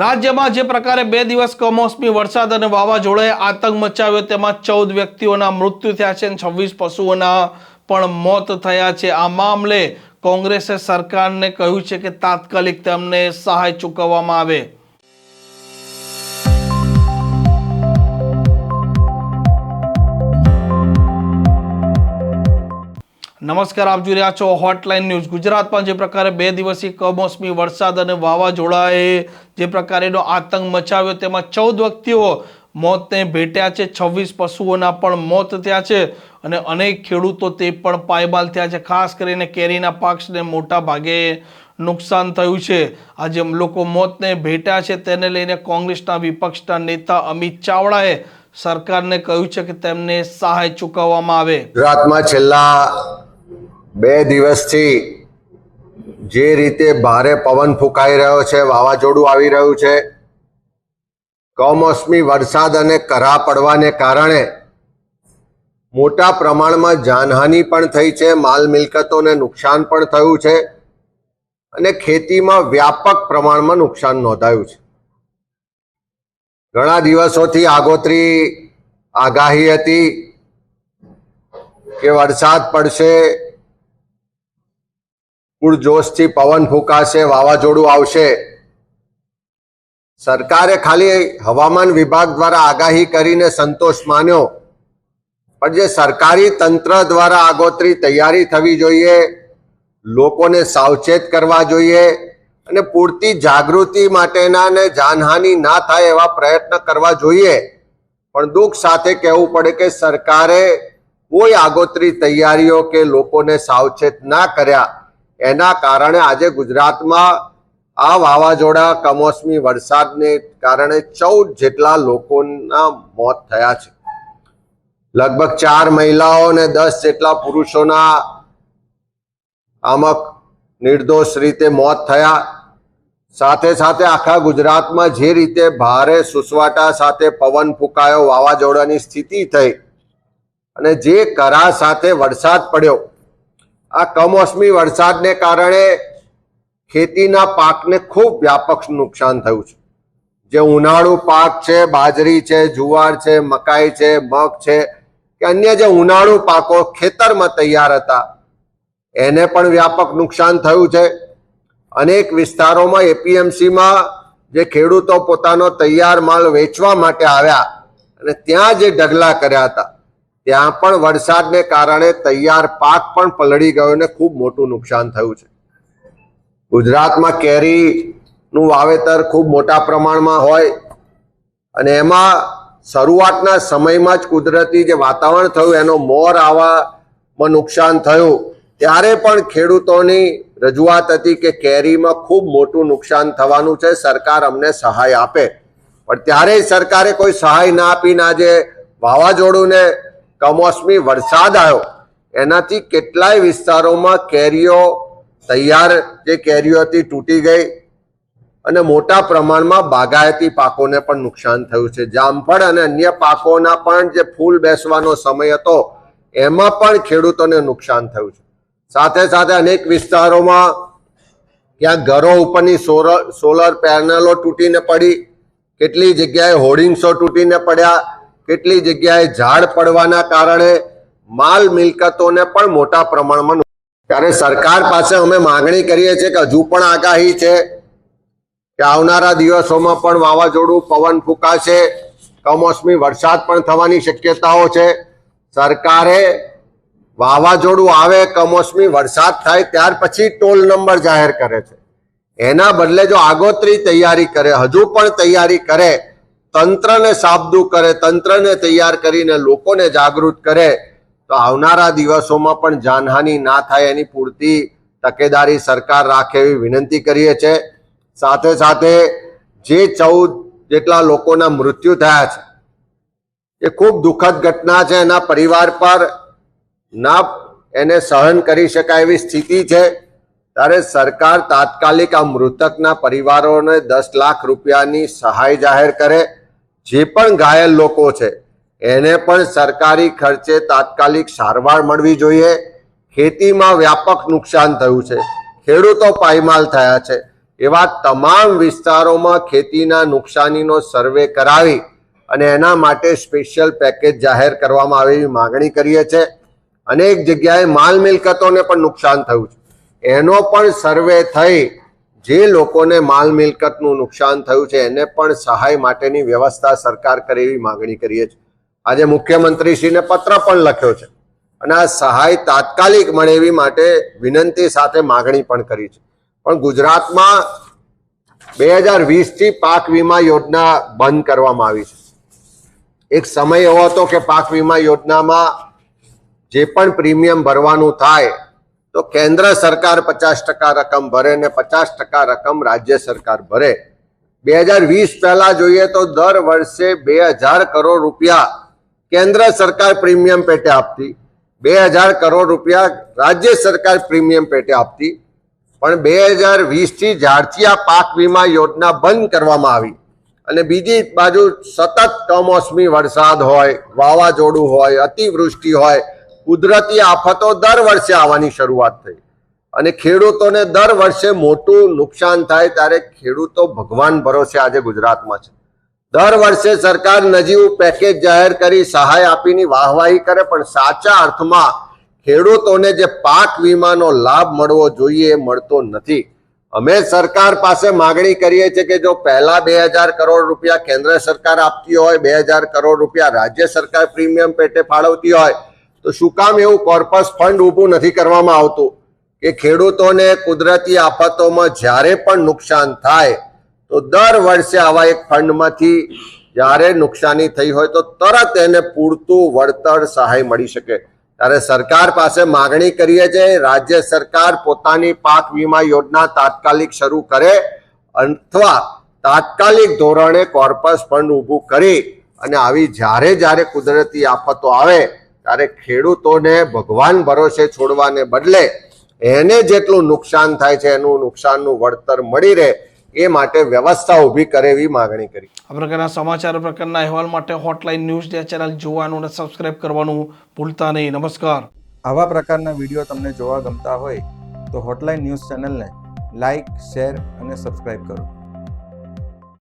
રાજ્યમાં જે પ્રકારે બે દિવસ કમોસમી વરસાદ અને વાવાઝોડાએ આતંક મચાવ્યો, તેમાં ચૌદ વ્યક્તિઓના મૃત્યુ થયા છે અને છવ્વીસ પશુઓના પણ મોત થયા છે. આ મામલે કોંગ્રેસે સરકારને કહ્યું છે કે તાત્કાલિક તેમને સહાય ચૂકવવામાં આવે. નમસ્કાર, આપ જોઈ રહ્યા છો હોટલાઇન ન્યૂઝ ગુજરાતમાં જે પ્રકારે બે દિવસીય કમોસમી વરસાદ અને વાવાઝોડાએ જે પ્રકારેનો આતંક મચાવ્યો, તેમાં ચૌદ વ્યક્તિઓ મોતને ભેટ્યા છે, છવ્વીસ પશુઓના પણ મોત થયા છે અને અનેક ખેડૂતો તે પણ પાયમાલ થયા છે. ખાસ કરીને કેરીના પાકને મોટા ભાગે નુકસાન થયું છે. આજે લોકો મોતને ભેટ્યા છે. તેને લઈને કોંગ્રેસના વિપક્ષના નેતા અમિત ચાવડાએ સરકારને કહ્યું છે કે તેમને સહાય ચૂકવવામાં આવે. ગુજરાતમાં છેલ્લા બે દિવસથી જે રીતે ભારે પવન ફૂંકાઈ રહ્યો છે, વાવાઝોડું આવી રહ્યું છે, કમોસમી વરસાદ અને કરા પડવાને કારણે મોટા પ્રમાણમાં જાનહાનિ પણ થઈ છે, માલ મિલકતોને નુકસાન પણ થયું છે અને ખેતીમાં વ્યાપક પ્રમાણમાં નુકસાન નોંધાયું છે. ઘણા દિવસોથી આગોતરી આગાહી હતી કે વરસાદ પડશે પૂરજોશથી પવન ફૂંકાશે, વાવાઝોડું આવશે. સરકારે ખાલી હવામાન વિભાગ દ્વારા આગાહી કરીને સંતોષ માન્યો. પણ જે સરકારી તંત્ર દ્વારા આગોતરી તૈયારી થવી જોઈએ, લોકોને સાવચેત કરવા જોઈએ અને પૂરતી જાગૃતિ માટેના ને જાનહાનિ ના થાય એવા પ્રયત્ન કરવા જોઈએ. પણ દુઃખ સાથે કહેવું પડે કે સરકારે કોઈ આગોતરી તૈયારીઓ કે લોકોને સાવચેત ના કર્યા. એના કારણે આજે ગુજરાતમાં આ વાવાઝોડા કમોસમી વરસાદને કારણે ચૌદ જેટલા લોકોના મોત થયા છે. લગભગ ચાર મહિલાઓ અને દસ જેટલા પુરુષોના આમાં નિર્દોષ રીતે મોત થયા. સાથે સાથે આખા ગુજરાતમાં જે રીતે ભારે સુસવાટા સાથે પવન ફૂંકાયો, વાવાઝોડાની સ્થિતિ થઈ અને જે કરા સાથે વરસાદ પડ્યો આ કમોસમી વરસાદને કારણે ખેતીના પાકને ખૂબ વ્યાપક નુકસાન થયું છે. જે ઉનાળુ પાક છે, બાજરી છે, જુવાર છે, મકાઈ છે, મગ છે કે અન્ય જે ઉનાળુ પાકો ખેતરમાં તૈયાર હતા, એને પણ વ્યાપક નુકસાન થયું છે. અનેક વિસ્તારોમાં એપીએમસીમાં જે ખેડૂતો પોતાનો તૈયાર માલ વેચવા માટે આવ્યા અને ત્યાં જે ઢગલા કર્યા હતા. ત્યાં પણ વરસાદને કારણે તૈયાર પાક પણ પલળી ગયો અને ખૂબ મોટું નુકસાન થયું છે. ગુજરાતમાં કેરીનું વાવેતર ખૂબ મોટા પ્રમાણમાં હોય અને એમાં શરૂઆતના સમયમાં જ કુદરતી જે વાતાવરણ થયું, એનો મોર આવવામાં નુકસાન થયું. ત્યારે પણ ખેડૂતોની રજૂઆત હતી કે કેરીમાં ખૂબ મોટું નુકસાન થવાનું છે, સરકાર અમને સહાય આપે. પણ ત્યારે સરકારે કોઈ સહાય ના આપીને આજે વાવાઝોડું ને કમોસમી વરસાદ આવ્યો એનાથી કેટલાય વિસ્તારોમાં કેરીઓ તૈયાર, જે કેરીઓ હતી, તૂટી ગઈ અને મોટા પ્રમાણમાં બાગાયતી પાકોને પણ નુકસાન થયું છે. જામફળ અને અન્ય પાકોના પણ જે ફૂલ બેસવાનો સમય હતો, એમાં પણ ખેડૂતોને નુકસાન થયું છે. સાથે સાથે અનેક વિસ્તારોમાં ક્યાંક ઘરો ઉપરની સોલર સોલર પેનલો તૂટીને પડી, કેટલી જગ્યાએ હોર્ડિંગ્સો તૂટીને પડ્યા કેટલી જગ્યાએ ઝાડ પડવાના કારણે માલ મિલકતોને પણ મોટા પ્રમાણમાં. ત્યારે સરકાર પાસે અમે માગણી કરીએ છીએ કે હજુ પણ આગાહી છે કે આવનારા દિવસોમાં પણ વાવાઝોડું પવન ફૂંકાશે, કમોસમી વરસાદ પણ થવાની શક્યતાઓ છે સરકારે વાવાઝોડું આવે, કમોસમી વરસાદ થાય ત્યાર પછી ટોલ નંબર જાહેર કરે છે એના બદલે જો આગોતરી તૈયારી કરે, હજુ પણ તૈયારી કરે તંત્રને સાબદું કરે, તંત્રને તૈયાર કરીને લોકોને જાગૃત કરે, તો આવનારા દિવસોમાં પણ જાનહાનિ ના થાય એની પૂરતી તકેદારી સરકાર રાખે એવી વિનંતી કરીએ છીએ. સાથે સાથે જે ચૌદ જેટલા લોકોના મૃત્યુ થયા છે, એ ખૂબ દુઃખદ ઘટના છે. એના પરિવાર પર ના એને સહન કરી શકાય એવી સ્થિતિ છે. ત્યારે સરકાર તાત્કાલિક આ મૃતકના પરિવારોને દસ લાખ રૂપિયાની સહાય જાહેર કરે. જે પણ ઘાયલ લોકો છે, એને પણ સરકારી ખર્ચે તાત્કાલિક સારવાર મળવી જોઈએ. ખેતીમાં વ્યાપક નુકસાન થયું છે. ખેડૂતો પાયમાલ થયા છે. એવા તમામ વિસ્તારોમાં ખેતીના નુકસાનીનો સર્વે કરાવી અને એના માટે સ્પેશિયલ પેકેજ જાહેર કરવામાં આવે એવી માગણી કરીએ છીએ. અનેક જગ્યાએ માલ મિલકતોને પણ નુકસાન થયું છે. એનો પણ સર્વે થઈ જે લોકોને માલ મિલકતનું નુકસાન થયું છે, એને પણ સહાય માટેની વ્યવસ્થા સરકાર કરે એવી માગણી કરીએ છીએ. આજે મુખ્યમંત્રીશ્રીને પત્ર પણ લખ્યો છે અને આ સહાય તાત્કાલિક મળે એવી માટે વિનંતી સાથે માગણી પણ કરી છે. પણ ગુજરાતમાં બે હજાર વીસથી પાક વીમા યોજના બંધ કરવામાં આવી છે. એક સમય એવો હતો કે પાક વીમા યોજનામાં જે પણ પ્રીમિયમ ભરવાનું થાય તો કેન્દ્ર સરકાર પચાસ ટકા રકમ ભરે ને પચાસ ટકા રકમ રાજ્ય સરકાર ભરે. બે હજાર વીસ પહેલા જોઈએ તો દર વર્ષે બે હજાર કરોડ રૂપિયા કેન્દ્ર સરકાર પ્રીમિયમ પેટે આપતી. બે હજાર કરોડ રૂપિયા રાજ્ય સરકાર પ્રીમિયમ પેટે આપતી. પણ બે હજાર વીસથી જ્યારથી પાક વીમા યોજના બંધ કરવામાં આવી અને બીજી બાજુ સતત કમોસમી વરસાદ હોય, વાવાઝોડું હોય, અતિવૃષ્ટિ હોય કુદરતી આફતો દર વર્ષે આવવાની શરૂઆત થઈ. અને ખેડૂતોને દર વર્ષે મોટું નુકસાન થાય ત્યારે ખેડૂતો ભગવાન ભરોસે આજે ગુજરાતમાં છે. દર વર્ષે સરકાર નજીવું પેકેજ જાહેર કરી સહાય આપીની વાહવાહી કરે, પણ સાચા અર્થમાં ખેડૂતોને જે પાક વીમાનો લાભ મળવો જોઈએ એ મળતો નથી. અમે સરકાર પાસે માગણી કરીએ છીએ કે જો પહેલા બે હજાર કરોડ રૂપિયા કેન્દ્ર સરકાર આપતી હોય, બે હજાર કરોડ રૂપિયા રાજ્ય સરકાર પ્રીમિયમ પેટે ફાળવતી હોય તો શું કામ એવું કોર્પસ ફંડ ઊભું નથી કરવામાં આવતું? કે ખેડૂતોને કુદરતી આફતોમાં જ્યારે પણ નુકસાન થાય, તો દર વર્ષે આવા એક ફંડમાંથી જ્યારે નુકસાની થઈ હોય, તો તરત એને પૂરતું વળતર સહાય મળી શકે. ત્યારે સરકાર પાસે માગણી કરીએ છીએ, રાજ્ય સરકાર પોતાની પાક વીમા યોજના તાત્કાલિક શરૂ કરે અથવા તાત્કાલિક ધોરણે કોર્પસ ફંડ ઊભું કરી અને આવી જ્યારે જ્યારે કુદરતી આફતો આવે ત્યારે ખેડૂતોને ભગવાન ભરોસે છોડવાને બદલે એને જેટલું નુકસાન થાય છે એનું નુકસાનનું વળતર મળી રહે એ માટે વ્યવસ્થા ઊભી કરે એવી માગણી કરી. આ પ્રકારના સમાચાર પ્રકારના અહેવાલ માટે હોટલાઇન ન્યૂઝ ડે ચેનલ જોવાનું અને સબસ્ક્રાઇબ કરવાનું ભૂલતા નહીં. નમસ્કાર. આવા પ્રકારના વીડિયો તમને જોવા ગમતા હોય તો હોટલાઇન ન્યૂઝ ચેનલને લાઇક શેર અને સબસ્ક્રાઇબ કરો.